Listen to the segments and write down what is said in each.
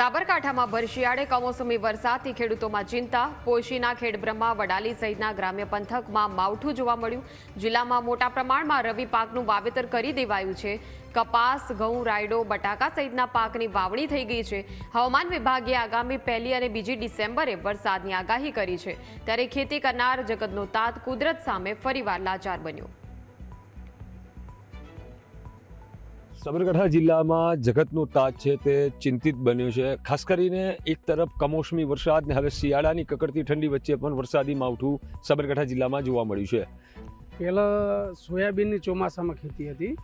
સાબરકાંઠામાં ભરશિયાળે કમોસમી વરસાદથી ખેડૂતોમાં ચિંતા. પોશીના ખેડબ્રહ્મા વડાલી સહિતના ગ્રામ્ય પંથકમાં માવઠું જોવા મળ્યું. જિલ્લામાં મોટા પ્રમાણમાં રવિ પાકનું વાવેતર કરી દેવાયું છે. કપાસ, ઘઉં, રાયડો, બટાકા સહિતના પાકની વાવણી થઈ ગઈ છે. હવામાન વિભાગે આગામી પહેલી અને બીજી ડિસેમ્બરે વરસાદની આગાહી કરી છે. ત્યારે ખેતી કરનાર જગતનો તાત કુદરત સામે ફરીવાર લાચાર બન્યો. સાબરકાંઠા જિલ્લામાં જગતનો તાજ છે તે ચિંતિત બન્યો છે. ખાસ કરીને એક તરફ કમોસમી વરસાદ ને હવે શિયાળાની કકડતી ઠંડી વચ્ચે પણ વરસાદી માવઠું સાબરકાંઠા જિલ્લામાં જોવા મળ્યું છે. પહેલાં સોયાબીનની ચોમાસામાં ખેતી હતી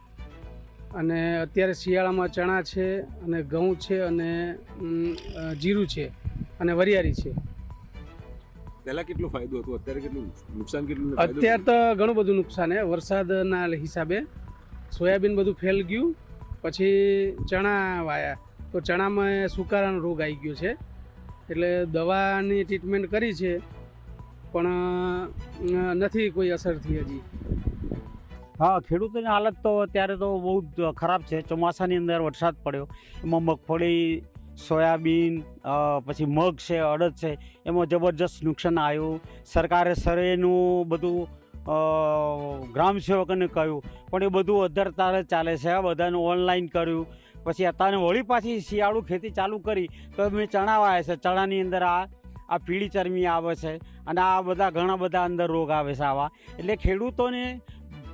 અને અત્યારે શિયાળામાં ચણા છે અને ઘઉં છે અને જીરું છે અને વરિયાળી છે. પહેલાં કેટલો ફાયદો હતો? અત્યારે કેટલું નુકસાન કેટલું અત્યારે તો ઘણું બધું નુકસાન છે. વરસાદના હિસાબે સોયાબીન બધું ફેલ ગયું પછી ચણા વાયા તો ચણામાં સુકારાનો રોગ આવી ગયો છે. એટલે દવાની ટ્રીટમેન્ટ કરી છે, પણ નથી કોઈ અસર થઈ હજી. હા, ખેડૂતોની હાલત તો અત્યારે તો બહુ જ ખરાબ છે. ચોમાસાની અંદર વરસાદ પડ્યો. એમાં મગફળી, સોયાબીન પછી મગ છે, અડદ છે, એમાં જબરજસ્ત નુકસાન આવ્યું. સરકારે સર્વેનું બધું ગ્રામ સેવકને કહ્યું. પણ એ બધું અધર તારે ચાલે છે, આ બધાનું ઓનલાઈન કર્યું. પછી અત્યારે વળી પાછી શિયાળુ ખેતી ચાલુ કરી, તો મેં ચણા વાવ્યા છે. ચણાની અંદર આ આ પીળી ચરમી આવે છે. અને આ બધા ઘણા બધા અંદર રોગ આવે છે આવા. એટલે ખેડૂતોને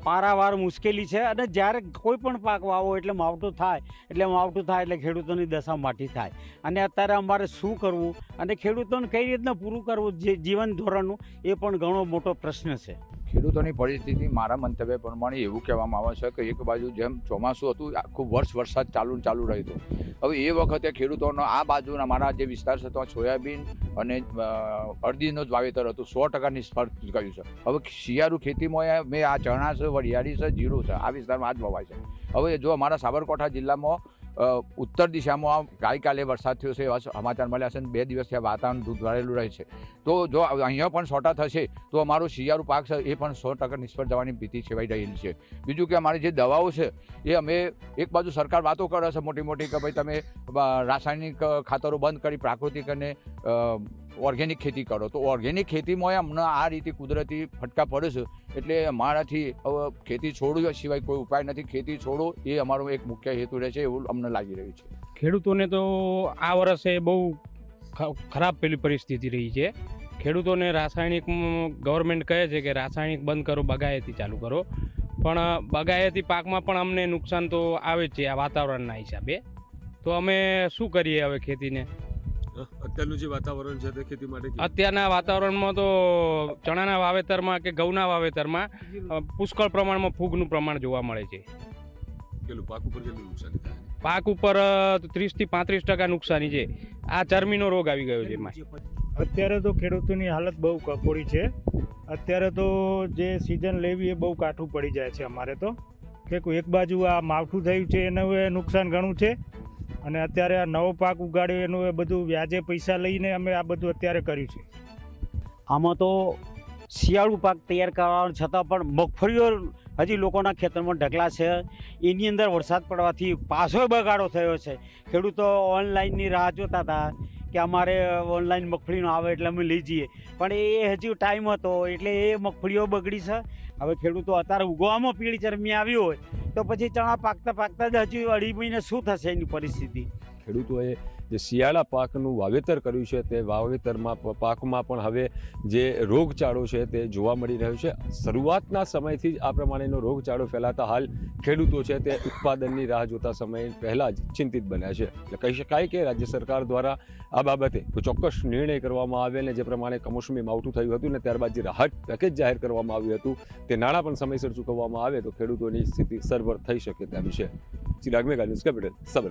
પારાવાર મુશ્કેલી છે અને જ્યારે કોઈ પણ પાક વાવો એટલે માવઠું થાય, એટલે માવઠું થાય એટલે ખેડૂતોની દશા માટી થાય. અને અત્યારે અમારે શું કરવું અને ખેડૂતોને કઈ રીતના પૂરું કરવું જે જીવન ધોરણનું, એ પણ ઘણો મોટો પ્રશ્ન છે. ખેડૂતોની પરિસ્થિતિ મારા મંતવ્ય પ્રમાણે એવું કહેવામાં આવે છે કે એક બાજુ જેમ ચોમાસું હતું આખું વર્ષ વરસાદ ચાલુ ચાલુ રહ્યું હતું. હવે એ વખતે ખેડૂતોનો આ બાજુના મારા જે વિસ્તાર છે તો સોયાબીન અને અડદીનું જ વાવેતર હતું, સો ટકા નિષ્ફળ ગયું છે. હવે શિયાળુ ખેતીમાં મેં આ ચણા છે વરિયાળી છે જીરું છે. આ વિસ્તારમાં આ જ વવાય છે. હવે જો અમારા સાબરકાંઠા જિલ્લામાં ઉત્તર દિશામાં ગઈકાલે વરસાદ થયો છે એવા સમાચાર મળ્યા છે અને બે દિવસથી આ વાતાવરણ ધૂંધવાળેલું રહે છે. તો જો અહીંયા પણ સોટા થશે, તો અમારો શિયાળુ પાક છે એ પણ સો ટકા નિષ્ફળ જવાની ભીતિ છેવાઈ રહેલી છે. બીજું કે અમારી જે દવાઓ છે, એ અમે એક બાજુ સરકાર વાતો કરે છે મોટી મોટી કે ભાઈ તમે રાસાયણિક ખાતરો બંધ કરી પ્રાકૃતિક અને ઓર્ગેનિક ખેતી કરો. તો ઓર્ગેનિક ખેતીમાં અમને આ રીતે કુદરતી ફટકા પડે છે, એટલે અમારાથી હવે ખેતી છોડવા સિવાય કોઈ ઉપાય નથી. ખેતી છોડો, એ અમારો એક મુખ્ય હેતુ રહે છે એવું અમને લાગી રહ્યું છે. ખેડૂતોને તો આ વર્ષે બહુ ખરાબ પેલી પરિસ્થિતિ રહી છે. ખેડૂતોને રાસાયણિક ગવર્મેન્ટ કહે છે કે રાસાયણિક બંધ કરો, બગાયતી ચાલુ કરો. પણ બગાયતી પાકમાં પણ અમને નુકસાન તો આવે જ છે આ વાતાવરણના હિસાબે. તો અમે શું કરીએ હવે ખેતીને? અત્યારનું જે વાતાવરણ છે તે ખેતી માટે અત્યારના વાતાવરણમાં તો ચણાના વાવેતરમાં કે ઘઉંના વાવેતરમાં પુષ્કળ પ્રમાણમાં ફૂગનું પ્રમાણ જોવા મળે છે. કેટલું? પાક ઉપર કેટલું નુકસાન થાય પાક ઉપર ત્રીસથી પાંત્રીસ ટકા નુકસાની છે. આ ચરમીનો રોગ આવી ગયો છે એમાં. અત્યારે તો ખેડૂતોની હાલત બહુ કફોડી છે. અત્યારે તો જે સિઝન લેવી એ બહુ કાઠું પડી જાય છે અમારે તો. કે એક બાજુ આ માવઠું થયું છે એનું એ નુકસાન ઘણું છે. અને અત્યારે આ નવો પાક ઉગાડ્યો, એનું એ બધું વ્યાજે પૈસા લઈને અમે આ બધું અત્યારે કર્યું છે. આમાં તો શિયાળુ પાક તૈયાર કરવા છતાં પણ મગફળીઓ હજી લોકોના ખેતરમાં ઢગલા છે. એની અંદર વરસાદ પડવાથી પાછો બગાડો થયો છે. ખેડૂતો ઓનલાઈનની રાહ જોતા હતા કે અમારે ઓનલાઈન મગફળીનો આવે એટલે અમે લઈ જઈએ. પણ એ હજી ટાઈમ હતો, એટલે એ મગફળીઓ બગડી છે. હવે ખેડૂતો અત્યારે ઉગવામાં પીળી ચરમી આવી હોય તો પછી ચણા પાકતા પાકતા જ હજુ અઢી મહિને શું થશે એની પરિસ્થિતિ? ખેડૂતોએ જે શિયાળા પાકનું વાવેતર કર્યું છે, તે વાવેતરમાં પાકમાં પણ હવે જે રોગચાળો છે તે જોવા મળી રહ્યો છે. શરૂઆતના સમયથી જ આ પ્રમાણેનો રોગચાળો ફેલાતા હાલ ખેડૂતો છે તે ઉત્પાદનની રાહ જોતા સમય પહેલાં જ ચિંતિત બન્યા છે. એટલે કહી શકાય કે રાજ્ય સરકાર દ્વારા આ બાબતે ચોક્કસ નિર્ણય કરવામાં આવે ને જે પ્રમાણે કમોસમી માવઠું થયું હતું ને ત્યારબાદ જે રાહત પેકેજ જાહેર કરવામાં આવ્યું હતું, તે નાણાં પણ સમયસર ચૂકવવામાં આવે તો ખેડૂતોની સ્થિતિ સરભર થઈ શકે તેમ છે. Chirag Megha news capital, Sabarkantha.